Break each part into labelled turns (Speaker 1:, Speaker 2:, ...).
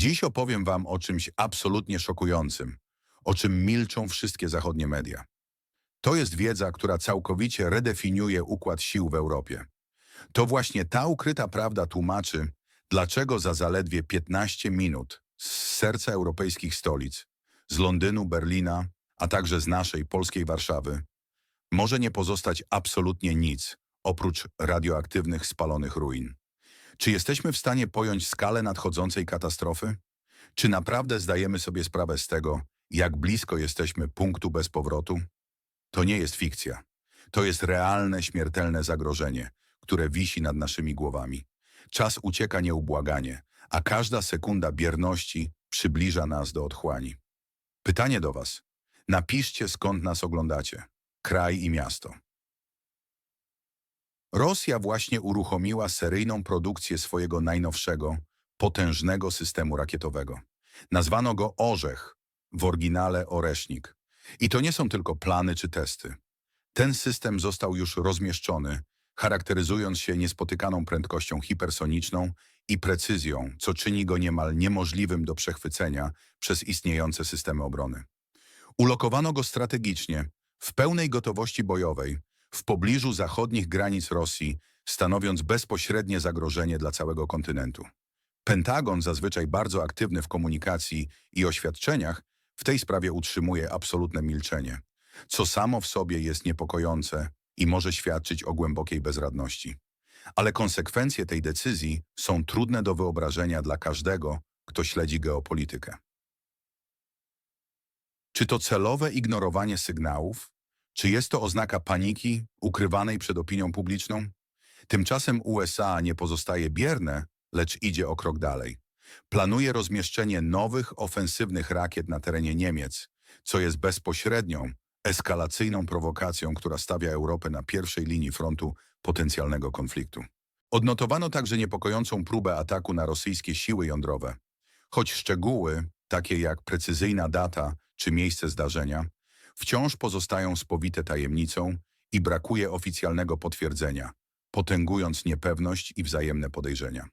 Speaker 1: Dziś opowiem Wam o czymś absolutnie szokującym, o czym milczą wszystkie zachodnie media. To jest wiedza, która całkowicie redefiniuje układ sił w Europie. To właśnie ta ukryta prawda tłumaczy, dlaczego za zaledwie 15 minut z serca europejskich stolic, z Londynu, Berlina, a także z naszej polskiej Warszawy, może nie pozostać absolutnie nic, oprócz radioaktywnych spalonych ruin. Czy jesteśmy w stanie pojąć skalę nadchodzącej katastrofy? Czy naprawdę zdajemy sobie sprawę z tego, jak blisko jesteśmy punktu bez powrotu? To nie jest fikcja. To jest realne, śmiertelne zagrożenie, które wisi nad naszymi głowami. Czas ucieka nieubłaganie, a każda sekunda bierności przybliża nas do otchłani. Pytanie do Was. Napiszcie, skąd nas oglądacie. Kraj i miasto. Rosja właśnie uruchomiła seryjną produkcję swojego najnowszego, potężnego systemu rakietowego. Nazwano go Orzech, w oryginale Oresznik. I to nie są tylko plany czy testy. Ten system został już rozmieszczony, charakteryzując się niespotykaną prędkością hipersoniczną i precyzją, co czyni go niemal niemożliwym do przechwycenia przez istniejące systemy obrony. Ulokowano go strategicznie, w pełnej gotowości bojowej, w pobliżu zachodnich granic Rosji, stanowiąc bezpośrednie zagrożenie dla całego kontynentu. Pentagon, zazwyczaj bardzo aktywny w komunikacji i oświadczeniach, w tej sprawie utrzymuje absolutne milczenie, co samo w sobie jest niepokojące i może świadczyć o głębokiej bezradności. Ale konsekwencje tej decyzji są trudne do wyobrażenia dla każdego, kto śledzi geopolitykę. Czy to celowe ignorowanie sygnałów? Czy jest to oznaka paniki ukrywanej przed opinią publiczną? Tymczasem USA nie pozostaje bierne, lecz idzie o krok dalej. Planuje rozmieszczenie nowych, ofensywnych rakiet na terenie Niemiec, co jest bezpośrednią, eskalacyjną prowokacją, która stawia Europę na pierwszej linii frontu potencjalnego konfliktu. Odnotowano także niepokojącą próbę ataku na rosyjskie siły jądrowe. Choć szczegóły, takie jak precyzyjna data czy miejsce zdarzenia, wciąż pozostają spowite tajemnicą i brakuje oficjalnego potwierdzenia, potęgując niepewność i wzajemne podejrzenia.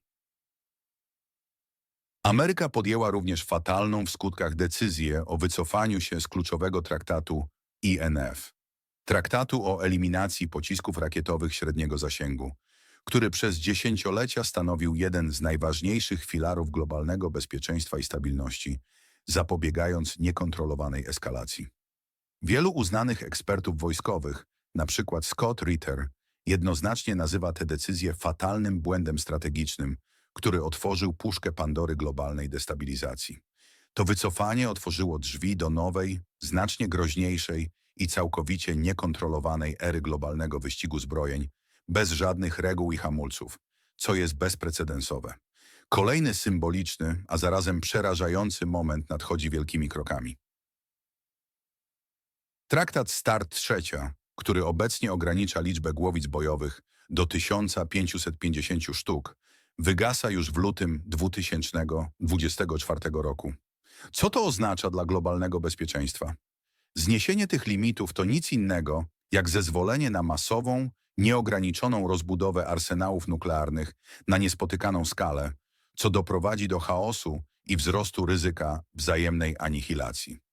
Speaker 1: Ameryka podjęła również fatalną w skutkach decyzję o wycofaniu się z kluczowego traktatu INF, traktatu o eliminacji pocisków rakietowych średniego zasięgu, który przez dziesięciolecia stanowił jeden z najważniejszych filarów globalnego bezpieczeństwa i stabilności, zapobiegając niekontrolowanej eskalacji. Wielu uznanych ekspertów wojskowych, np. Scott Ritter, jednoznacznie nazywa tę decyzję fatalnym błędem strategicznym, który otworzył puszkę Pandory globalnej destabilizacji. To wycofanie otworzyło drzwi do nowej, znacznie groźniejszej i całkowicie niekontrolowanej ery globalnego wyścigu zbrojeń, bez żadnych reguł i hamulców, co jest bezprecedensowe. Kolejny symboliczny, a zarazem przerażający moment nadchodzi wielkimi krokami. Traktat START trzecia, który obecnie ogranicza liczbę głowic bojowych do 1550 sztuk, wygasa już w lutym 2024 roku. Co to oznacza dla globalnego bezpieczeństwa? Zniesienie tych limitów to nic innego, jak zezwolenie na masową, nieograniczoną rozbudowę arsenałów nuklearnych na niespotykaną skalę, co doprowadzi do chaosu i wzrostu ryzyka wzajemnej anihilacji.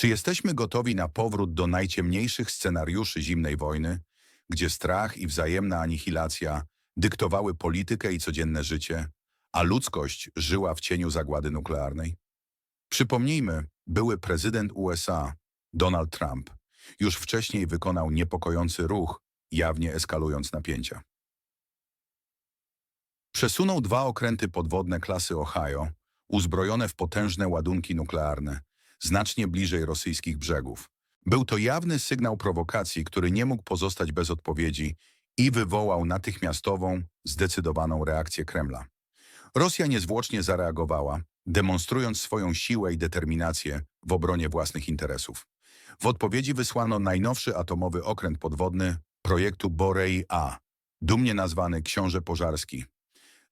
Speaker 1: Czy jesteśmy gotowi na powrót do najciemniejszych scenariuszy zimnej wojny, gdzie strach i wzajemna anihilacja dyktowały politykę i codzienne życie, a ludzkość żyła w cieniu zagłady nuklearnej? Przypomnijmy, były prezydent USA, Donald Trump, już wcześniej wykonał niepokojący ruch, jawnie eskalując napięcia. Przesunął dwa okręty podwodne klasy Ohio, uzbrojone w potężne ładunki nuklearne, znacznie bliżej rosyjskich brzegów. Był to jawny sygnał prowokacji, który nie mógł pozostać bez odpowiedzi i wywołał natychmiastową, zdecydowaną reakcję Kremla. Rosja niezwłocznie zareagowała, demonstrując swoją siłę i determinację w obronie własnych interesów. W odpowiedzi wysłano najnowszy atomowy okręt podwodny projektu Borei A, dumnie nazwany Książę Pożarski,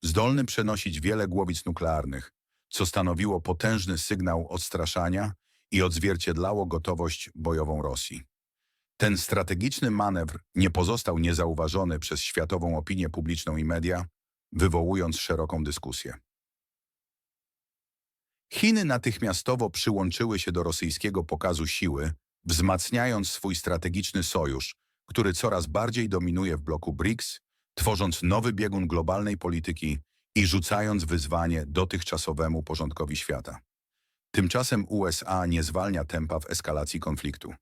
Speaker 1: zdolny przenosić wiele głowic nuklearnych, co stanowiło potężny sygnał odstraszania i odzwierciedlało gotowość bojową Rosji. Ten strategiczny manewr nie pozostał niezauważony przez światową opinię publiczną i media, wywołując szeroką dyskusję. Chiny natychmiastowo przyłączyły się do rosyjskiego pokazu siły, wzmacniając swój strategiczny sojusz, który coraz bardziej dominuje w bloku BRICS, tworząc nowy biegun globalnej polityki i rzucając wyzwanie dotychczasowemu porządkowi świata. Tymczasem USA nie zwalnia tempa w eskalacji konfliktu.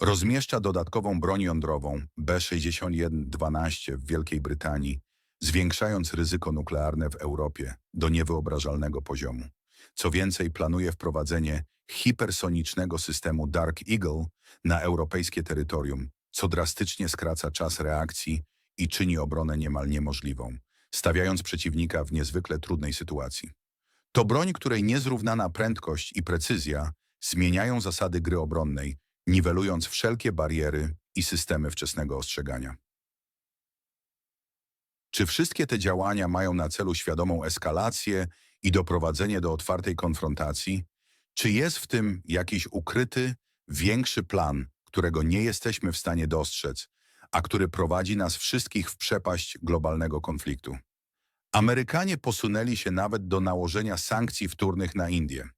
Speaker 1: Rozmieszcza dodatkową broń jądrową B-61-12 w Wielkiej Brytanii, zwiększając ryzyko nuklearne w Europie do niewyobrażalnego poziomu. Co więcej, planuje wprowadzenie hipersonicznego systemu Dark Eagle na europejskie terytorium, co drastycznie skraca czas reakcji i czyni obronę niemal niemożliwą, stawiając przeciwnika w niezwykle trudnej sytuacji. To broń, której niezrównana prędkość i precyzja zmieniają zasady gry obronnej, niwelując wszelkie bariery i systemy wczesnego ostrzegania. Czy wszystkie te działania mają na celu świadomą eskalację i doprowadzenie do otwartej konfrontacji? Czy jest w tym jakiś ukryty, większy plan, którego nie jesteśmy w stanie dostrzec, a który prowadzi nas wszystkich w przepaść globalnego konfliktu? Amerykanie posunęli się nawet do nałożenia sankcji wtórnych na Indię.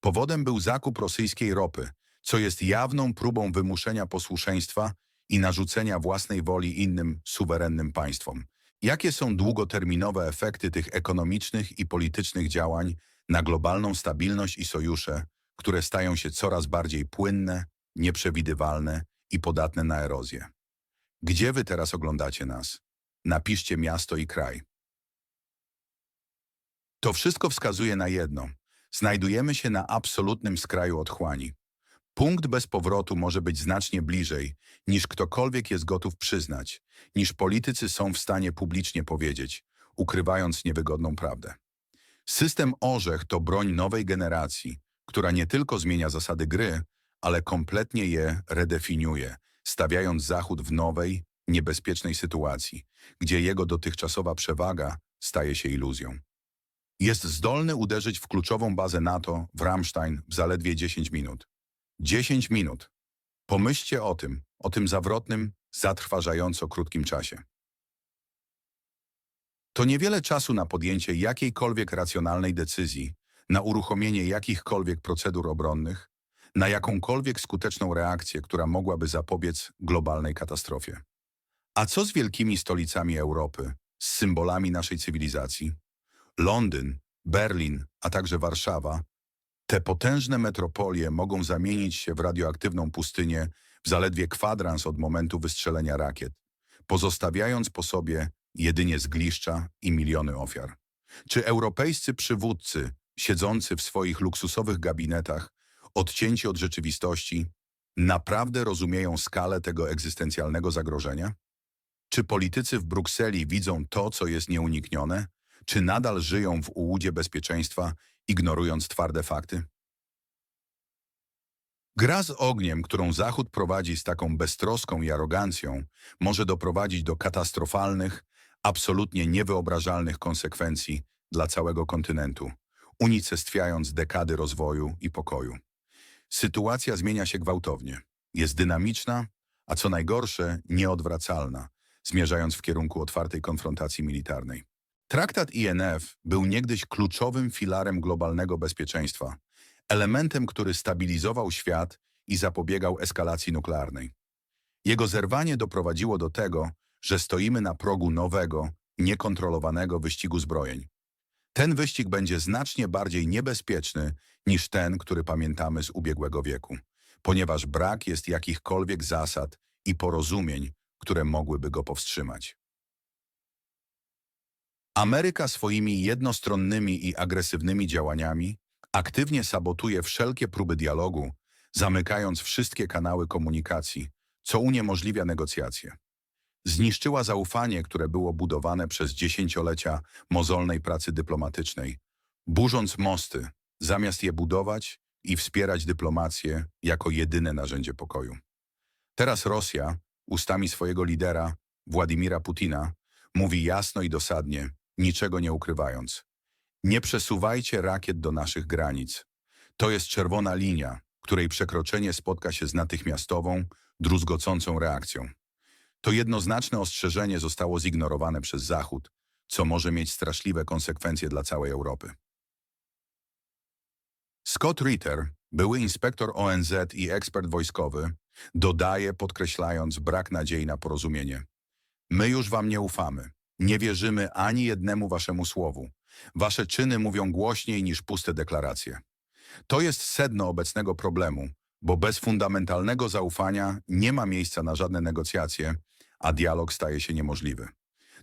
Speaker 1: Powodem był zakup rosyjskiej ropy, co jest jawną próbą wymuszenia posłuszeństwa i narzucenia własnej woli innym suwerennym państwom. Jakie są długoterminowe efekty tych ekonomicznych i politycznych działań na globalną stabilność i sojusze, które stają się coraz bardziej płynne, nieprzewidywalne i podatne na erozję? Gdzie wy teraz oglądacie nas? Napiszcie miasto i kraj. To wszystko wskazuje na jedno. Znajdujemy się na absolutnym skraju otchłani. Punkt bez powrotu może być znacznie bliżej, niż ktokolwiek jest gotów przyznać, niż politycy są w stanie publicznie powiedzieć, ukrywając niewygodną prawdę. System orzech to broń nowej generacji, która nie tylko zmienia zasady gry, ale kompletnie je redefiniuje, stawiając Zachód w nowej, niebezpiecznej sytuacji, gdzie jego dotychczasowa przewaga staje się iluzją. Jest zdolny uderzyć w kluczową bazę NATO w Ramstein w zaledwie 10 minut. 10 minut. Pomyślcie o tym, o tym zawrotnym, zatrważająco krótkim czasie. To niewiele czasu na podjęcie jakiejkolwiek racjonalnej decyzji, na uruchomienie jakichkolwiek procedur obronnych, na jakąkolwiek skuteczną reakcję, która mogłaby zapobiec globalnej katastrofie. A co z wielkimi stolicami Europy, z symbolami naszej cywilizacji? Londyn, Berlin, a także Warszawa te potężne metropolie mogą zamienić się w radioaktywną pustynię w zaledwie kwadrans od momentu wystrzelenia rakiet, pozostawiając po sobie jedynie zgliszcza i miliony ofiar. Czy europejscy przywódcy, siedzący w swoich luksusowych gabinetach, odcięci od rzeczywistości, naprawdę rozumieją skalę tego egzystencjalnego zagrożenia? Czy politycy w Brukseli widzą to, co jest nieuniknione? Czy nadal żyją w ułudzie bezpieczeństwa ignorując twarde fakty? Gra z ogniem, którą Zachód prowadzi z taką beztroską i arogancją, może doprowadzić do katastrofalnych, absolutnie niewyobrażalnych konsekwencji dla całego kontynentu, unicestwiając dekady rozwoju i pokoju. Sytuacja zmienia się gwałtownie. Jest dynamiczna, a co najgorsze, nieodwracalna, zmierzając w kierunku otwartej konfrontacji militarnej. Traktat INF był niegdyś kluczowym filarem globalnego bezpieczeństwa, elementem, który stabilizował świat i zapobiegał eskalacji nuklearnej. Jego zerwanie doprowadziło do tego, że stoimy na progu nowego, niekontrolowanego wyścigu zbrojeń. Ten wyścig będzie znacznie bardziej niebezpieczny niż ten, który pamiętamy z ubiegłego wieku, ponieważ brak jest jakichkolwiek zasad i porozumień, które mogłyby go powstrzymać. Ameryka swoimi jednostronnymi i agresywnymi działaniami aktywnie sabotuje wszelkie próby dialogu, zamykając wszystkie kanały komunikacji, co uniemożliwia negocjacje. Zniszczyła zaufanie, które było budowane przez dziesięciolecia mozolnej pracy dyplomatycznej, burząc mosty, zamiast je budować i wspierać dyplomację jako jedyne narzędzie pokoju. Teraz Rosja, ustami swojego lidera, Władimira Putina, mówi jasno i dosadnie, niczego nie ukrywając. Nie przesuwajcie rakiet do naszych granic. To jest czerwona linia, której przekroczenie spotka się z natychmiastową, druzgocącą reakcją. To jednoznaczne ostrzeżenie zostało zignorowane przez Zachód, co może mieć straszliwe konsekwencje dla całej Europy. Scott Ritter, były inspektor ONZ i ekspert wojskowy, dodaje, podkreślając brak nadziei na porozumienie. My już wam nie ufamy. Nie wierzymy ani jednemu waszemu słowu. Wasze czyny mówią głośniej niż puste deklaracje. To jest sedno obecnego problemu, bo bez fundamentalnego zaufania nie ma miejsca na żadne negocjacje, a dialog staje się niemożliwy.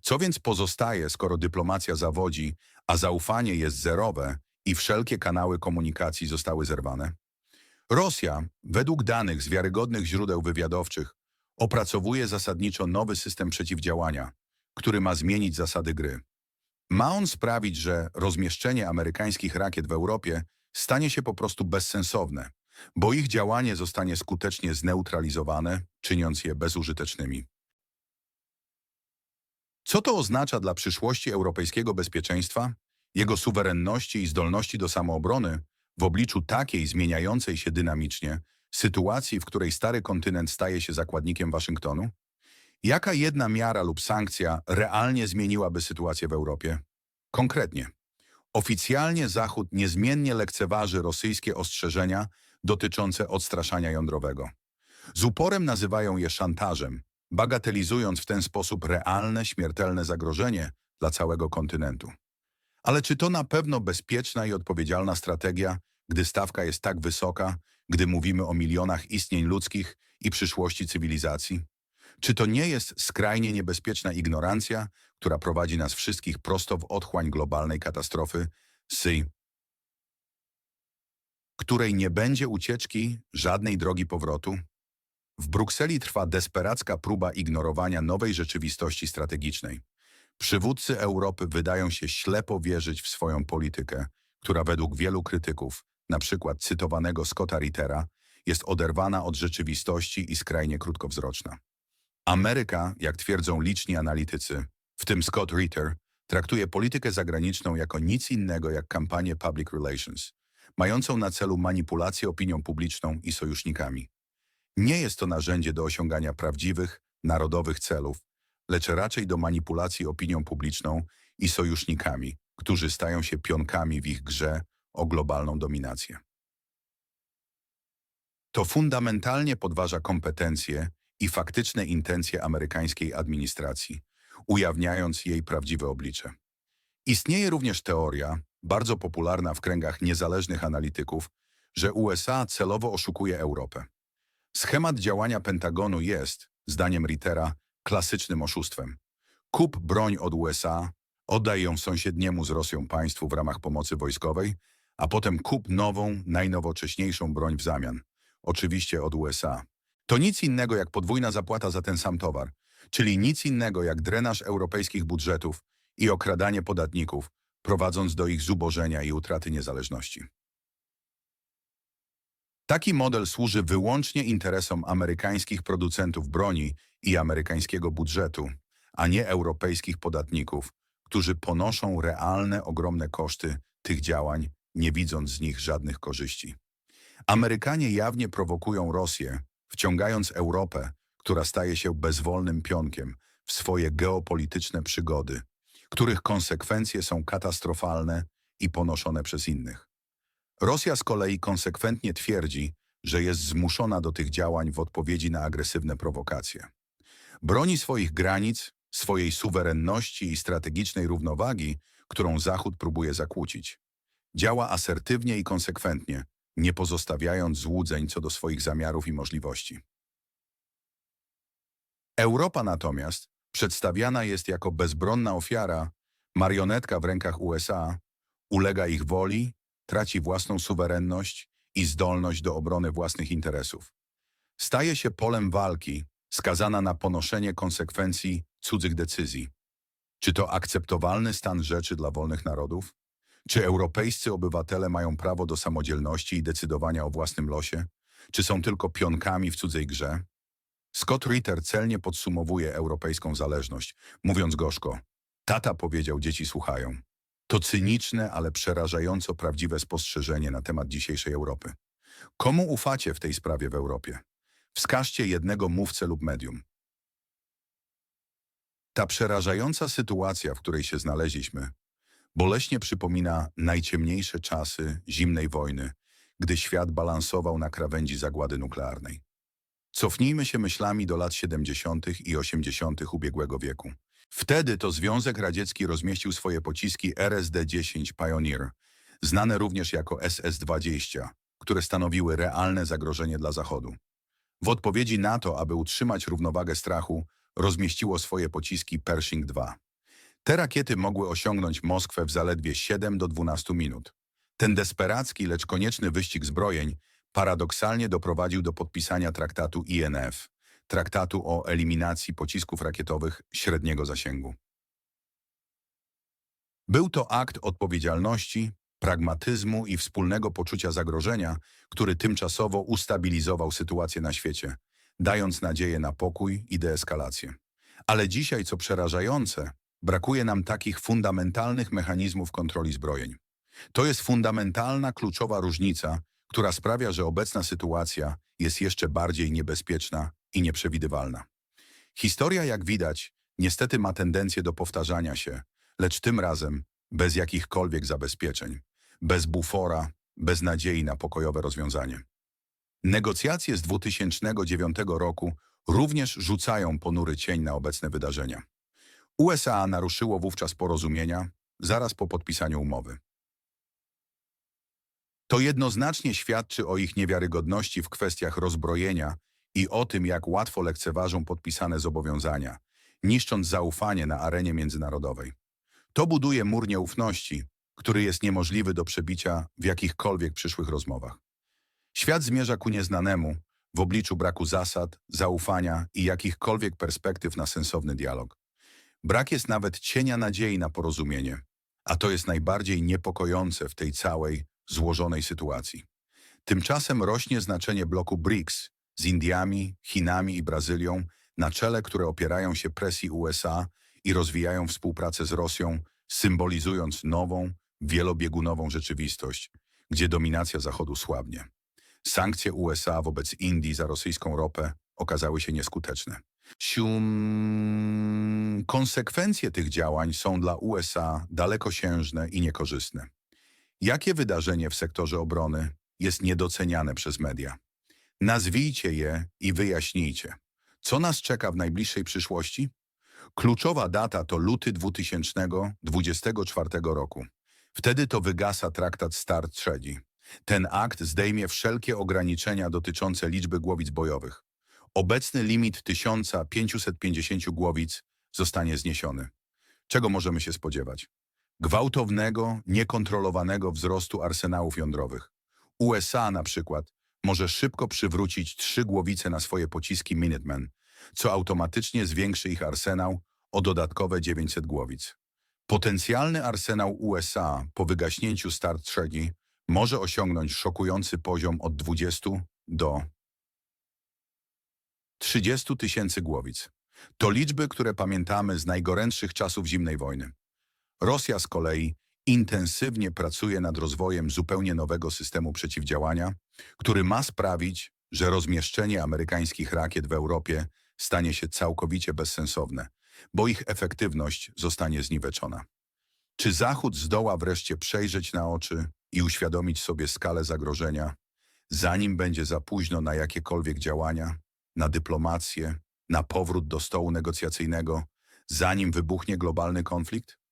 Speaker 1: Co więc pozostaje, skoro dyplomacja zawodzi, a zaufanie jest zerowe i wszelkie kanały komunikacji zostały zerwane? Rosja, według danych z wiarygodnych źródeł wywiadowczych, opracowuje zasadniczo nowy system przeciwdziałania, który ma zmienić zasady gry. Ma on sprawić, że rozmieszczenie amerykańskich rakiet w Europie stanie się po prostu bezsensowne, bo ich działanie zostanie skutecznie zneutralizowane, czyniąc je bezużytecznymi. Co to oznacza dla przyszłości europejskiego bezpieczeństwa, jego suwerenności i zdolności do samoobrony w obliczu takiej zmieniającej się dynamicznie sytuacji, w której stary kontynent staje się zakładnikiem Waszyngtonu? Jaka jedna miara lub sankcja realnie zmieniłaby sytuację w Europie? Konkretnie. Oficjalnie Zachód niezmiennie lekceważy rosyjskie ostrzeżenia dotyczące odstraszania jądrowego. Z uporem nazywają je szantażem, bagatelizując w ten sposób realne, śmiertelne zagrożenie dla całego kontynentu. Ale czy to na pewno bezpieczna i odpowiedzialna strategia, gdy stawka jest tak wysoka, gdy mówimy o milionach istnień ludzkich i przyszłości cywilizacji? Czy to nie jest skrajnie niebezpieczna ignorancja, która prowadzi nas wszystkich prosto w otchłań globalnej katastrofy, z której nie będzie ucieczki, żadnej drogi powrotu? W Brukseli trwa desperacka próba ignorowania nowej rzeczywistości strategicznej. Przywódcy Europy wydają się ślepo wierzyć w swoją politykę, która według wielu krytyków, przykład cytowanego Scotta Rittera, jest oderwana od rzeczywistości i skrajnie krótkowzroczna. Ameryka, jak twierdzą liczni analitycy, w tym Scott Ritter, traktuje politykę zagraniczną jako nic innego jak kampanię public relations, mającą na celu manipulację opinią publiczną i sojusznikami. Nie jest to narzędzie do osiągania prawdziwych, narodowych celów, lecz raczej do manipulacji opinią publiczną i sojusznikami, którzy stają się pionkami w ich grze o globalną dominację. To fundamentalnie podważa kompetencje i faktyczne intencje amerykańskiej administracji, ujawniając jej prawdziwe oblicze. Istnieje również teoria, bardzo popularna w kręgach niezależnych analityków, że USA celowo oszukuje Europę. Schemat działania Pentagonu jest, zdaniem Rittera, klasycznym oszustwem. Kup broń od USA, oddaj ją sąsiedniemu z Rosją państwu w ramach pomocy wojskowej, a potem kup nową, najnowocześniejszą broń w zamian. Oczywiście od USA. To nic innego jak podwójna zapłata za ten sam towar, czyli nic innego jak drenaż europejskich budżetów i okradanie podatników, prowadząc do ich zubożenia i utraty niezależności. Taki model służy wyłącznie interesom amerykańskich producentów broni i amerykańskiego budżetu, a nie europejskich podatników, którzy ponoszą realne, ogromne koszty tych działań, nie widząc z nich żadnych korzyści. Amerykanie jawnie prowokują Rosję, wciągając Europę, która staje się bezwolnym pionkiem w swoje geopolityczne przygody, których konsekwencje są katastrofalne i ponoszone przez innych. Rosja z kolei konsekwentnie twierdzi, że jest zmuszona do tych działań w odpowiedzi na agresywne prowokacje. Broni swoich granic, swojej suwerenności i strategicznej równowagi, którą Zachód próbuje zakłócić. Działa asertywnie i konsekwentnie, nie pozostawiając złudzeń co do swoich zamiarów i możliwości. Europa natomiast przedstawiana jest jako bezbronna ofiara, marionetka w rękach USA, ulega ich woli, traci własną suwerenność i zdolność do obrony własnych interesów. Staje się polem walki, skazana na ponoszenie konsekwencji cudzych decyzji. Czy to akceptowalny stan rzeczy dla wolnych narodów? Czy europejscy obywatele mają prawo do samodzielności i decydowania o własnym losie? Czy są tylko pionkami w cudzej grze? Scott Ritter celnie podsumowuje europejską zależność, mówiąc gorzko. Tata powiedział, dzieci słuchają. To cyniczne, ale przerażająco prawdziwe spostrzeżenie na temat dzisiejszej Europy. Komu ufacie w tej sprawie w Europie? Wskażcie jednego mówcę lub medium. Ta przerażająca sytuacja, w której się znaleźliśmy, boleśnie przypomina najciemniejsze czasy zimnej wojny, gdy świat balansował na krawędzi zagłady nuklearnej. Cofnijmy się myślami do lat 70. i 80. ubiegłego wieku. Wtedy to Związek Radziecki rozmieścił swoje pociski RSD-10 Pioneer, znane również jako SS-20, które stanowiły realne zagrożenie dla Zachodu. W odpowiedzi na to, aby utrzymać równowagę strachu, rozmieściło swoje pociski Pershing II. Te rakiety mogły osiągnąć Moskwę w zaledwie 7 do 12 minut. Ten desperacki, lecz konieczny wyścig zbrojeń paradoksalnie doprowadził do podpisania traktatu INF, traktatu o eliminacji pocisków rakietowych średniego zasięgu. Był to akt odpowiedzialności, pragmatyzmu i wspólnego poczucia zagrożenia, który tymczasowo ustabilizował sytuację na świecie, dając nadzieję na pokój i deeskalację. Ale dzisiaj, co przerażające, brakuje nam takich fundamentalnych mechanizmów kontroli zbrojeń. To jest fundamentalna, kluczowa różnica, która sprawia, że obecna sytuacja jest jeszcze bardziej niebezpieczna i nieprzewidywalna. Historia, jak widać, niestety ma tendencję do powtarzania się, lecz tym razem bez jakichkolwiek zabezpieczeń, bez bufora, bez nadziei na pokojowe rozwiązanie. Negocjacje z 2009 roku również rzucają ponury cień na obecne wydarzenia. USA naruszyło wówczas porozumienia zaraz po podpisaniu umowy. To jednoznacznie świadczy o ich niewiarygodności w kwestiach rozbrojenia i o tym, jak łatwo lekceważą podpisane zobowiązania, niszcząc zaufanie na arenie międzynarodowej. To buduje mur nieufności, który jest niemożliwy do przebicia w jakichkolwiek przyszłych rozmowach. Świat zmierza ku nieznanemu w obliczu braku zasad, zaufania i jakichkolwiek perspektyw na sensowny dialog. Brak jest nawet cienia nadziei na porozumienie, a to jest najbardziej niepokojące w tej całej, złożonej sytuacji. Tymczasem rośnie znaczenie bloku BRICS z Indiami, Chinami i Brazylią, na czele które opierają się presji USA i rozwijają współpracę z Rosją, symbolizując nową, wielobiegunową rzeczywistość, gdzie dominacja Zachodu słabnie. Sankcje USA wobec Indii za rosyjską ropę okazały się nieskuteczne. Sium... Konsekwencje tych działań są dla USA dalekosiężne i niekorzystne. Jakie wydarzenie w sektorze obrony jest niedoceniane przez media? Nazwijcie je i wyjaśnijcie. Co nas czeka w najbliższej przyszłości? Kluczowa data to luty 2024 roku. Wtedy to wygasa traktat START III. Ten akt zdejmie wszelkie ograniczenia dotyczące liczby głowic bojowych. Obecny limit 1550 głowic zostanie zniesiony. Czego możemy się spodziewać? Gwałtownego, niekontrolowanego wzrostu arsenałów jądrowych. USA na przykład może szybko przywrócić trzy głowice na swoje pociski Minuteman, co automatycznie zwiększy ich arsenał o dodatkowe 900 głowic. Potencjalny arsenał USA po wygaśnięciu Start III może osiągnąć szokujący poziom od 20 do 30 tysięcy głowic. To liczby, które pamiętamy z najgorętszych czasów zimnej wojny. Rosja z kolei intensywnie pracuje nad rozwojem zupełnie nowego systemu przeciwdziałania, który ma sprawić, że rozmieszczenie amerykańskich rakiet w Europie stanie się całkowicie bezsensowne, bo ich efektywność zostanie zniweczona. Czy Zachód zdoła wreszcie przejrzeć na oczy i uświadomić sobie skalę zagrożenia, zanim będzie za późno na jakiekolwiek działania, na dyplomację, na powrót do stołu negocjacyjnego, zanim wybuchnie globalny konflikt?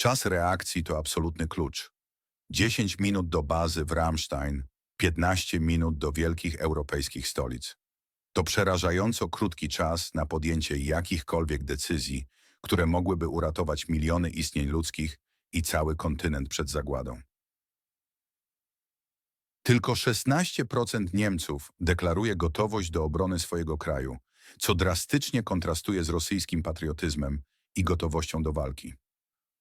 Speaker 1: Czas reakcji to absolutny klucz. 10 minut do bazy w Ramstein, 15 minut do wielkich europejskich stolic. To przerażająco krótki czas na podjęcie jakichkolwiek decyzji, które mogłyby uratować miliony istnień ludzkich i cały kontynent przed zagładą. Tylko 16% Niemców deklaruje gotowość do obrony swojego kraju, co drastycznie kontrastuje z rosyjskim patriotyzmem i gotowością do walki.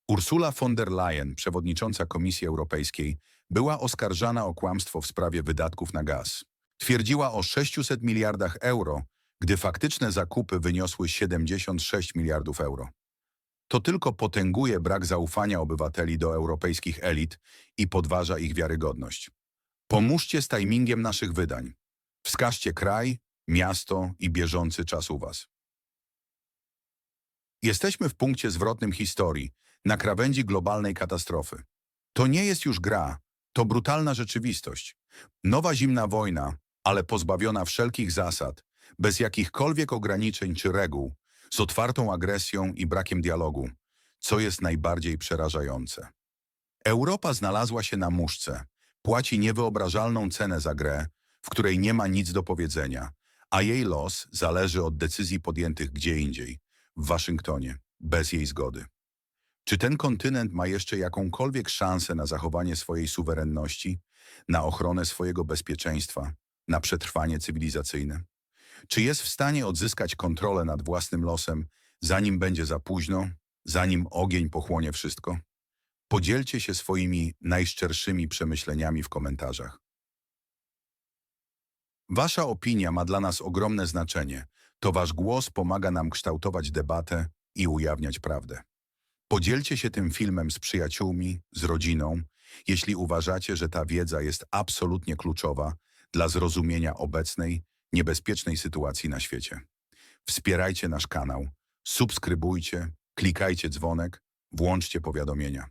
Speaker 1: Ursula von der Leyen, przewodnicząca Komisji Europejskiej, była oskarżana o kłamstwo w sprawie wydatków na gaz. Twierdziła o 600 miliardach euro, gdy faktyczne zakupy wyniosły 76 miliardów euro. To tylko potęguje brak zaufania obywateli do europejskich elit i podważa ich wiarygodność. Pomóżcie z timingiem naszych wydań. Wskażcie kraj, miasto i bieżący czas u Was. Jesteśmy w punkcie zwrotnym historii, na krawędzi globalnej katastrofy. To nie jest już gra, To brutalna rzeczywistość. Nowa zimna wojna, ale pozbawiona wszelkich zasad, bez jakichkolwiek ograniczeń czy reguł, z otwartą agresją i brakiem dialogu, co jest najbardziej przerażające. Europa znalazła się na muszce, płaci niewyobrażalną cenę za grę, w której nie ma nic do powiedzenia, a jej los zależy od decyzji podjętych gdzie indziej, w Waszyngtonie, bez jej zgody. Czy ten kontynent ma jeszcze jakąkolwiek szansę na zachowanie swojej suwerenności, na ochronę swojego bezpieczeństwa, na przetrwanie cywilizacyjne? Czy jest w stanie odzyskać kontrolę nad własnym losem, zanim będzie za późno, zanim ogień pochłonie wszystko? Podzielcie się swoimi najszczerszymi przemyśleniami w komentarzach. Wasza opinia ma dla nas ogromne znaczenie. To wasz głos pomaga nam kształtować debatę i ujawniać prawdę. Podzielcie się tym filmem z przyjaciółmi, z rodziną, jeśli uważacie, że ta wiedza jest absolutnie kluczowa dla zrozumienia obecnej, niebezpiecznej sytuacji na świecie. Wspierajcie nasz kanał, subskrybujcie, klikajcie dzwonek, włączcie powiadomienia.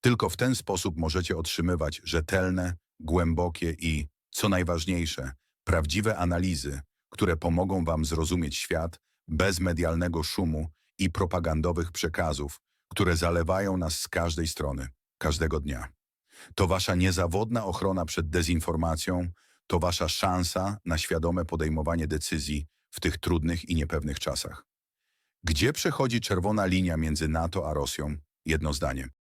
Speaker 1: Tylko w ten sposób możecie otrzymywać rzetelne, głębokie i, co najważniejsze, prawdziwe analizy, które pomogą Wam zrozumieć świat bez medialnego szumu i propagandowych przekazów, które zalewają nas z każdej strony, każdego dnia. To Wasza niezawodna ochrona przed dezinformacją, to Wasza szansa na świadome podejmowanie decyzji w tych trudnych i niepewnych czasach. Gdzie przechodzi czerwona linia między NATO a Rosją? Jedno zdanie.